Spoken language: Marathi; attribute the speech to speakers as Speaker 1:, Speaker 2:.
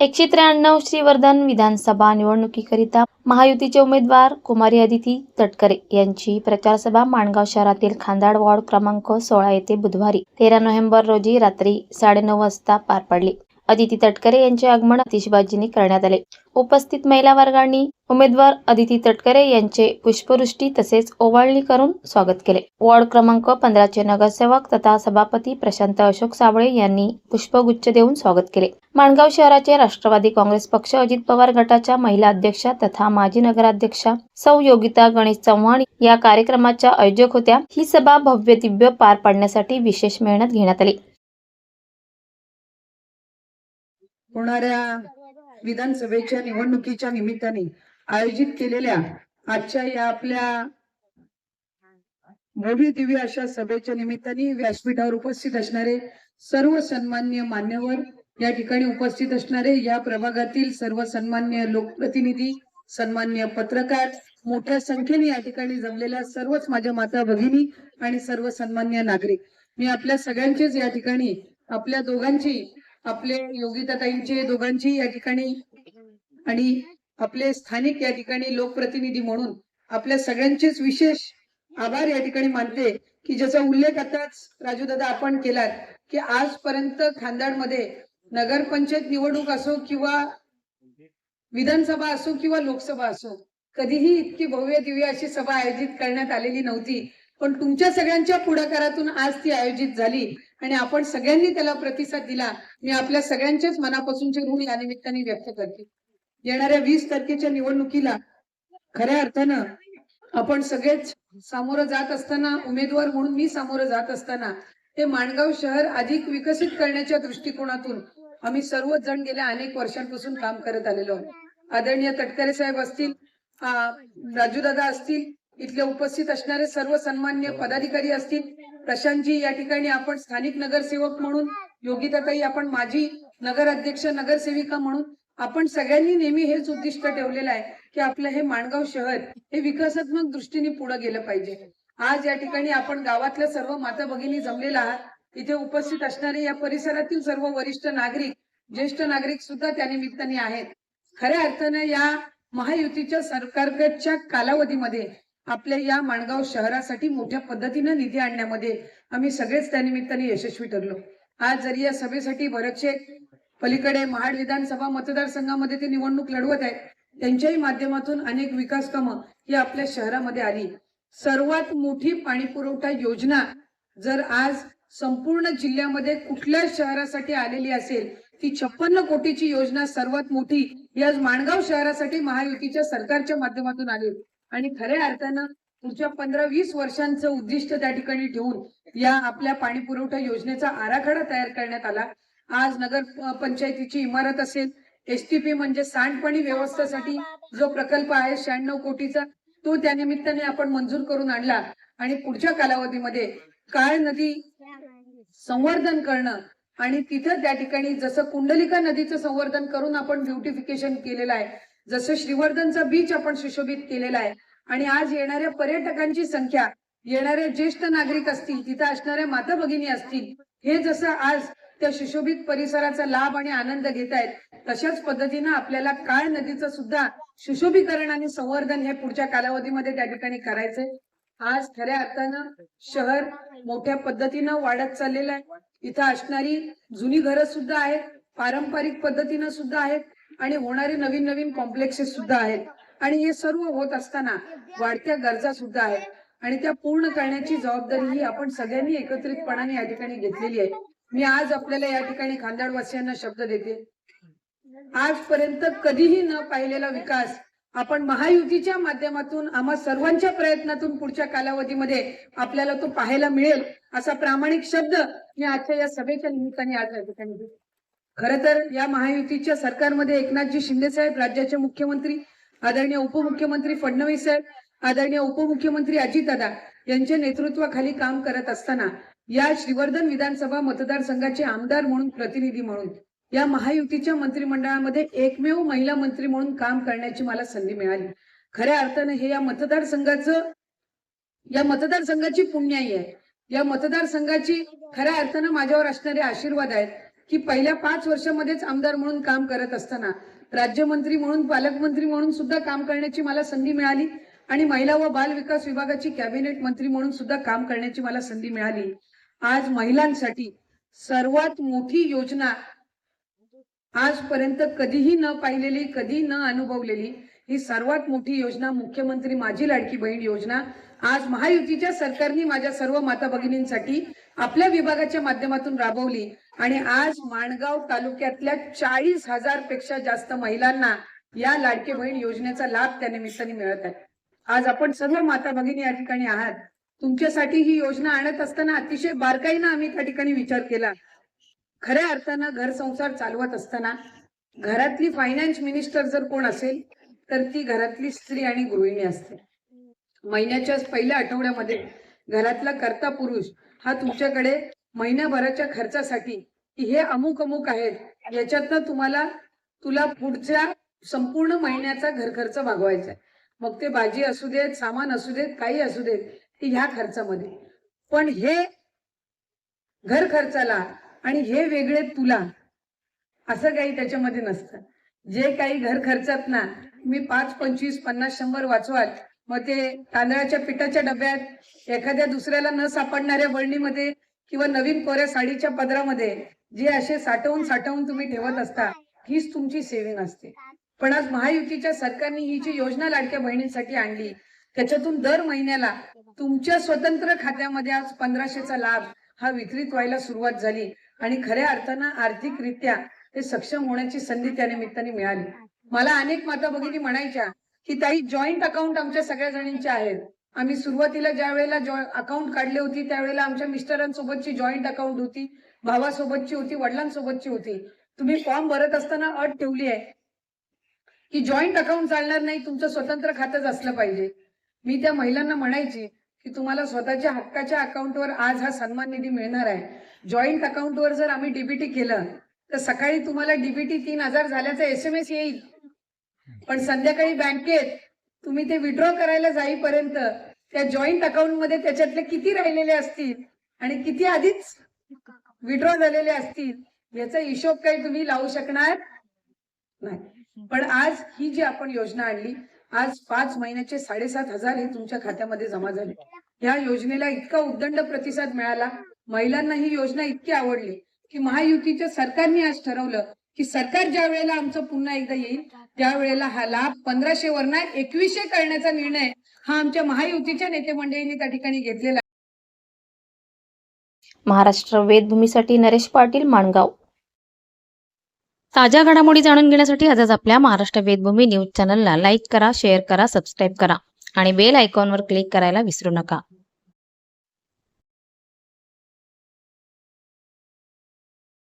Speaker 1: एकशे त्र्याण्णव श्रीवर्धन विधानसभा निवडणुकीकरिता महायुतीचे उमेदवार कुमारी अदिती तटकरे यांची प्रचारसभा माणगाव शहरातील खांदाड वॉर्ड क्रमांक सोळा येथे बुधवारी तेरा नोव्हेंबर रोजी रात्री साडेनऊ वाजता पार पडली. अदिती तटकरे यांचे आगमन आतिषबाजीने करण्यात आले. उपस्थित महिला वर्गांनी उमेदवार अदिती तटकरे यांचे पुष्पवृष्टी तसेच ओवाळणी करून स्वागत केले. वॉर्ड क्रमांक पंधराचे नगरसेवक तथा सभापती प्रशांत अशोक साबळे यांनी पुष्पगुच्छ देऊन स्वागत केले. माणगाव शहराचे राष्ट्रवादी काँग्रेस पक्ष अजित पवार गटाच्या महिला अध्यक्षा तथा माजी नगराध्यक्षा सौ योगिता गणेश चव्हाण या कार्यक्रमाच्या आयोजक होत्या. ही सभा भव्य दिव्य पार पाडण्यासाठी विशेष मेहनत घेण्यात आली.
Speaker 2: होणाऱ्या विधानसभेच्या निवडणुकीच्या निमित्ताने आयोजित केलेल्या आजच्या या आपल्या भव्य दिव्य अशा सभेच्या निमित्ताने व्यासपीठावर उपस्थित असणारे सर्व सन्मान्य मान्यवर या ठिकाणी उपस्थित असणारे या प्रभागातील सर्व सन्मान्य लोकप्रतिनिधी सन्मान्य पत्रकार मोठ्या संख्येने या ठिकाणी जमलेल्या सर्वच माझ्या माता भगिनी आणि सर्व सन्मान्य नागरिक. मी आपल्या सगळ्यांचेच या ठिकाणी आपल्या दोघांची आपले योगिताताईंचे दोघांची या ठिकाणी आणि आपले स्थानिक या ठिकाणी लोकप्रतिनिधी म्हणून आपल्या सगळ्यांचेच विशेष आभार या ठिकाणी मानते की ज्याचा उल्लेख आताच राजू दादा आपण केलात की आजपर्यंत खांदाडमध्ये नगरपंचायत निवडणूक असो किंवा विधानसभा असो किंवा लोकसभा असो कधीही इतकी भव्य दिव्य अशी सभा आयोजित करण्यात आलेली नव्हती. पण तुमच्या सगळ्यांच्या पुढाकारातून आज ती आयोजित झाली आणि आपण सगळ्यांनी त्याला प्रतिसाद दिला. मी आपल्या सगळ्यांच्याच मनापासूनचे ऋण या निमित्ताने व्यक्त करते. येणाऱ्या वीस तारखेच्या निवडणुकीला खऱ्या अर्थानं आपण सगळेच सामोरं जात असताना उमेदवार म्हणून मी सामोरं जात असताना ते माणगाव शहर अधिक विकसित करण्याच्या दृष्टिकोनातून आम्ही सर्वच जण गेल्या अनेक वर्षांपासून काम करत आलेलो आहोत. आदरणीय तटकरे साहेब असतील राजूदादा असतील इथले उपस्थित असणारे सर्व सन्मान्य पदाधिकारी असतील. प्रशांतजी या ठिकाणी आपण स्थानिक नगरसेवक म्हणून योगिताताई आपण माजी नगर अध्यक्ष नगरसेविका म्हणून आपण सगळ्यांनी नेहमी हेच उद्दिष्ट ठेवलेलं आहे की आपलं हे माणगाव शहर हे विकासात्मक दृष्टीने पुढे गेलं पाहिजे. आज या ठिकाणी आपण गावातल्या सर्व माता भगिनी जमलेला आहात. इथे उपस्थित असणारे या परिसरातील सर्व वरिष्ठ नागरिक ज्येष्ठ नागरिक सुद्धा त्या निमित्ताने आहेत. खऱ्या अर्थानं या महायुतीच्या सरकारच्या कालावधीमध्ये आपल्या या माणगाव शहरासाठी मोठ्या पद्धतीनं निधी आणण्यामध्ये आम्ही सगळेच त्या निमित्ताने यशस्वी ठरलो. आज जरी या सभेसाठी बरेचसे पलीकडे महाड विधानसभा मतदारसंघामध्ये ते निवडणूक लढवत आहेत त्यांच्याही माध्यमातून अनेक विकास कामं ही आपल्या शहरामध्ये आली. सर्वात मोठी पाणी पुरवठा योजना जर आज संपूर्ण जिल्ह्यामध्ये कुठल्या शहरासाठी आलेली असेल ती छप्पन्न कोटीची योजना सर्वात मोठी ही आज माणगाव शहरासाठी महायुतीच्या सरकारच्या माध्यमातून आली. आणि खऱ्या अर्थानं पुढच्या पंधरा वीस वर्षांचं उद्दिष्ट त्या ठिकाणी ठेवून या आपल्या पाणी पुरवठा योजनेचा आराखडा तयार करण्यात आला. आज नगर पंचायतीची इमारत असेल एसटीपी म्हणजे सांडपाणी व्यवस्थेसाठी जो प्रकल्प आहे शहाण्णव कोटीचा तो त्या निमित्ताने आपण मंजूर करून आणला. आणि पुढच्या कालावधीमध्ये काळ नदी संवर्धन करणं आणि तिथं त्या ठिकाणी जसं कुंडलिका नदीचं संवर्धन करून आपण ब्युटिफिकेशन केलेलं आहे जसं श्रीवर्धनचा बीच आपण सुशोभित केलेला आहे. आणि आज येणाऱ्या पर्यटकांची संख्या येणारे ज्येष्ठ नागरिक असतील तिथं असणाऱ्या माता भगिनी असतील हे जसं आज त्या सुशोभित परिसराचा लाभ आणि आनंद घेत आहेत तशाच पद्धतीनं आपल्याला काळ नदीचं सुद्धा सुशोभीकरण आणि संवर्धन हे पुढच्या कालावधीमध्ये त्या ठिकाणी करायचंय. आज खऱ्या अर्थानं शहर मोठ्या पद्धतीनं वाढत चाललेलं आहे. इथं असणारी जुनी घरं सुद्धा आहेत पारंपरिक पद्धतीनं सुद्धा आहेत. आणि होणारे नवीन नवीन कॉम्प्लेक्सेस सुद्धा आहेत. आणि हे सर्व होत असताना वाढत्या गरजा सुद्धा आहेत. आणि त्या पूर्ण करण्याची जबाबदारी ही आपण सगळ्यांनी एकत्रितपणाने या ठिकाणी घेतलेली आहे. मी आज आपल्याला या ठिकाणी खांदाडवासियांना शब्द देते. आजपर्यंत कधीही न पाहिलेला विकास आपण महायुतीच्या माध्यमातून आम्हा सर्वांच्या प्रयत्नातून पुढच्या कालावधीमध्ये आपल्याला तो पाहायला मिळेल असा प्रामाणिक शब्द मी आजच्या या सभेच्या निमित्ताने आज या ठिकाणी खर तर या महायुतीच्या सरकारमध्ये एकनाथजी शिंदे साहेब राज्याचे मुख्यमंत्री आदरणीय उपमुख्यमंत्री फडणवीस साहेब आदरणीय उपमुख्यमंत्री अजितदादा यांच्या नेतृत्वाखाली काम करत असताना या श्रीवर्धन विधानसभा मतदारसंघाचे आमदार म्हणून प्रतिनिधी म्हणून या महायुतीच्या मंत्रिमंडळामध्ये एकमेव महिला मंत्री म्हणून काम करण्याची मला संधी मिळाली. खऱ्या अर्थानं हे या मतदारसंघाचं या मतदारसंघाची पुण्याई आहे. या मतदारसंघाची खऱ्या अर्थानं माझ्यावर असणारे आशीर्वाद आहेत. की पहिल्या पाच वर्षामध्येच आमदार म्हणून काम करत असताना राज्यमंत्री म्हणून पालकमंत्री म्हणून सुद्धा काम करण्याची मला संधी मिळाली आणि महिला व बाल विकास विभागाची कॅबिनेट मंत्री म्हणून सुद्धा काम करण्याची मला संधी मिळाली. आज महिलांसाठी सर्वात मोठी योजना आजपर्यंत कधीही न पाहिलेली कधी न अनुभवलेली ही सर्वात मोठी योजना मुख्यमंत्री माझी लाडकी बहीण योजना. आज महायुतीच्या सरकारने माझ्या सर्व माता भगिनींसाठी आपल्या विभागाच्या माध्यमातून राबवली. आणि आज माणगाव तालुक्यातल्या चाळीस हजारपेक्षा जास्त महिलांना या लाडके बहीण योजनेचा लाभ त्या निमित्ताने मिळत आहे. आज आपण सर्व माता भगिनी या ठिकाणी आहात. तुमच्यासाठी ही योजना आणत असताना अतिशय बारकाईनं आम्ही त्या ठिकाणी विचार केला. खऱ्या अर्थानं घर संसार चालवत असताना घरातली फायनान्स मिनिस्टर जर कोण असेल तर ती घरातली स्त्री आणि गृहिणी असते. महिन्याच्या पहिल्या आठवड्यामध्ये घरातला कर्ता पुरुष हा तुमच्याकडे महिन्याभराच्या खर्चासाठी हे अमुक अमुक आहेत याच्यातनं तुम्हाला तुला पुढच्या संपूर्ण महिन्याचा घर खर्च भागवायचा आहे. मग ते भाजी असू देत सामान असू देत काही असू देत ते ह्या खर्चामध्ये. पण हे घर खर्चाला आणि हे वेगळे तुला असं काही त्याच्यामध्ये नसतं. जे काही घर खर्चात ना मी पाच पंचवीस पन्नास शंभर वाचवाल मग ते तांदळाच्या पिठाच्या डब्यात एखाद्या दुसऱ्याला न सापडणाऱ्या वळणीमध्ये किंवा नवीन कोऱ्या साडीच्या पदरामध्ये जे असे साठवून साठवून तुम्ही ठेवत असता हीच तुमची सेविंग असते पण आज महायुतीच्या सरकारने ही जी योजना लाडक्या बहिणींसाठी आणली त्याच्यातून दर महिन्याला तुमच्या स्वतंत्र खात्यामध्ये आज पंधराशेचा लाभ हा वितरित व्हायला सुरुवात झाली आणि खऱ्या अर्थानं आर्थिकरित्या ते सक्षम होण्याची संधी त्या निमित्ताने मिळाली. मला अनेक माता भगिनी म्हणायच्या की ताई जॉईंट अकाउंट आमच्या सगळ्या जणींचे आहेत. आम्ही सुरुवातीला ज्या वेळेला अकाउंट काढले होती त्यावेळेला आमच्या मिस्टरांसोबतची जॉईंट अकाउंट होती भावासोबतची होती वडिलांसोबतची होती. तुम्ही फॉर्म भरत असताना अट ठेवली आहे की जॉईंट अकाउंट चालणार नाही तुमचं स्वतंत्र खातंच असलं पाहिजे. मी त्या महिलांना म्हणायची की तुम्हाला स्वतःच्या हक्काच्या अकाउंटवर आज हा सन्मान निधी मिळणार आहे. जॉईंट अकाउंटवर जर आम्ही डीबीटी केलं तर सकाळी तुम्हाला डीबीटी तीन हजार झाल्याचा एस एम एस येईल. पण संध्याकाळी बँकेत तुम्ही ते विड्रॉ करायला जाईपर्यंत त्या जॉईंट अकाउंटमध्ये त्याच्यातले किती राहिलेले असतील आणि किती आधीच विड्रॉ झालेले असतील याचा हिशोब काही तुम्ही लावू शकणार नाही. पण आज ही जी आपण योजना आणली आज पाच महिन्याचे साडेसात हजार हे तुमच्या खात्यामध्ये जमा झाले. या योजनेला इतका उद्दंड प्रतिसाद मिळाला महिलांना ही योजना इतकी आवडली की महायुतीच्या सरकारने आज ठरवलं की सरकार ज्या वेळेला आमचं पुन्हा एकदा येईल त्यावेळेला हा लाभ पंधराशे वरना एकवीसशे करण्याचा निर्णय हा आमच्या महायुतीच्या नेते मंडळींनी त्या ठिकाणी घेतलेला आहे.
Speaker 1: महाराष्ट्र वेदभूमीसाठी नरेश पाटील माणगाव ताज्या घडामोडी जाणून घेण्यासाठी आजच आपल्या महाराष्ट्र वेदभूमी न्यूज चॅनलला लाईक करा शेअर करा सबस्क्राईब करा आणि बेल आयकॉनवर क्लिक करायला विसरू नका